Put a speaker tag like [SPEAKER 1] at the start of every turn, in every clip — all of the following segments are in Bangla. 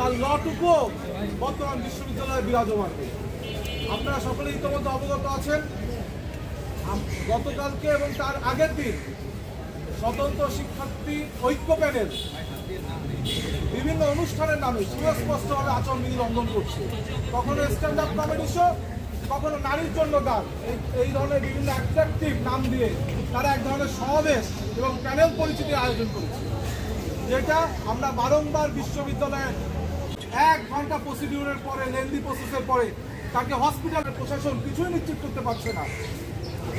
[SPEAKER 1] তার লটুকু বর্তমান বিশ্ববিদ্যালয়ে বিরাজমান আপনারা সকলে ইতিমধ্যে অবগত আছেন। গতকালকে এবং তার আগের দিন স্বতন্ত্র শিক্ষার্থী ঐক্য প্যানেল বিভিন্ন অনুষ্ঠানের নামে সুস্পষ্টভাবে আচরণবিধি লঙ্ঘন করছে। কখনো স্ট্যান্ড আপ কমেডি শো কখনো নারীর জন্য গান। এই- ধরনের বিভিন্ন অ্যাট্রাকটিভ নাম দিয়ে তারা এক ধরনের সমাবেশ এবং প্যানেল পরিচিতির আয়োজন করেছে। যেটা আমরা বারংবার বিশ্ববিদ্যালয়ে এক ঘণ্টা প্রসিডিউরের পরে লেন্দি প্রসেসের পরে তাকে হসপিটালের প্রশাসন কিছুই নিশ্চিত করতে পারছে না।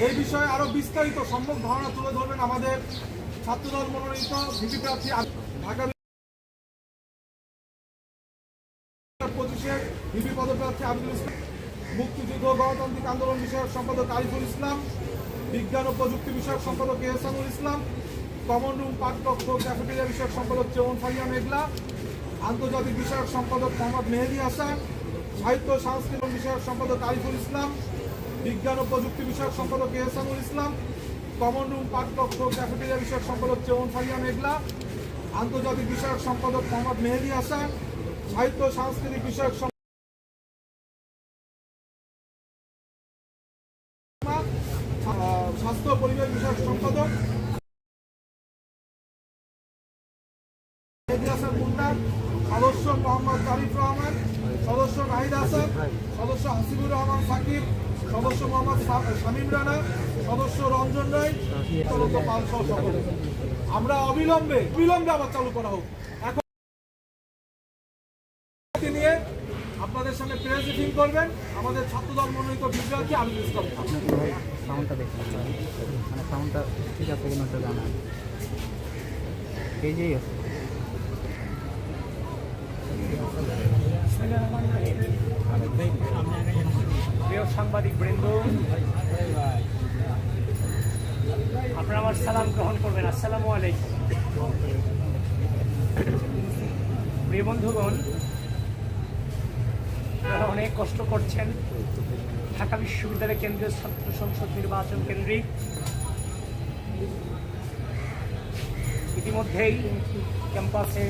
[SPEAKER 1] এই বিষয়ে আরও বিস্তারিত সম্যক ধারণা তুলে ধরবেন আমাদের ছাত্রদল মনোনীত ভিপি প্রার্থী ঢাকা ইসলাম গণতান্ত্রিক আন্দোলন বিষয়ক সম্পাদক আরিফুল ইসলাম, বিজ্ঞান ও প্রযুক্তি বিষয়ক সম্পাদক ইসলাম, কমন রুম পাঠকক্ষ ক্যাফেটেরিয়া বিষয়ক সম্পাদক চেমন ফারিয়া মেঘলা আন্তর্জাতিক বিষয়ক সম্পাদক মোহাম্মদ মেহেদি হাসান, সাহিত্য, সাংস্কৃতিক বিষয়ক সম্পাদক আরিফুল ইসলাম, বিজ্ঞান ও প্রযুক্তি বিষয়ক সম্পাদক এহসানুল ইসলাম, কমন রুম পাঠকক্ষ ক্যাফেটেরিয়া বিষয়ক সম্পাদক চেমন ফারিয়া মেঘলা, আন্তর্জাতিক বিষয়ক সম্পাদক মোহাম্মদ মেহেদি হাসান, সাহিত্য, সাংস্কৃতিক বিষয়ক স্বাস্থ্য পরিবেশ বিষয়ক সম্পাদক হাসান মুন্না সদস্য মোহাম্মদ তারিফ রহমান, সদস্য নাহিদ হাসান সদস্য হাসিবুর রহমান সাকিব, সদস্য মোহাম্মদ শামীম রানা, সদস্য রঞ্জন রায় তদন্ত পাল সকলে। আমরা অবিলম্বে, বিলম্বে আবার চালু করা হোক। এখন নিয়ে আপনাদের সামনে প্রেস ব্রিফিং করবেন। আমাদের ছাত্রদল মনোনীত বিদ্যার্থী আমির ইসলাম।
[SPEAKER 2] সাউন্ডটা দেখতে মানে সাউন্ডটা ঠিক আছে কিনা জানা। এই যেই আছে।
[SPEAKER 3] প্রিয় সাংবাদিক বৃন্দ আপনারা আমার সালাম গ্রহণ করবেন। আসসালামু আলাইকুম। প্রিয় বন্ধুগণ অনেক কষ্ট করছেন। ঢাকা বিশ্ববিদ্যালয় কেন্দ্রীয় ছাত্র সংসদ নির্বাচন কেন্দ্রিক ইতিমধ্যেই ক্যাম্পাসে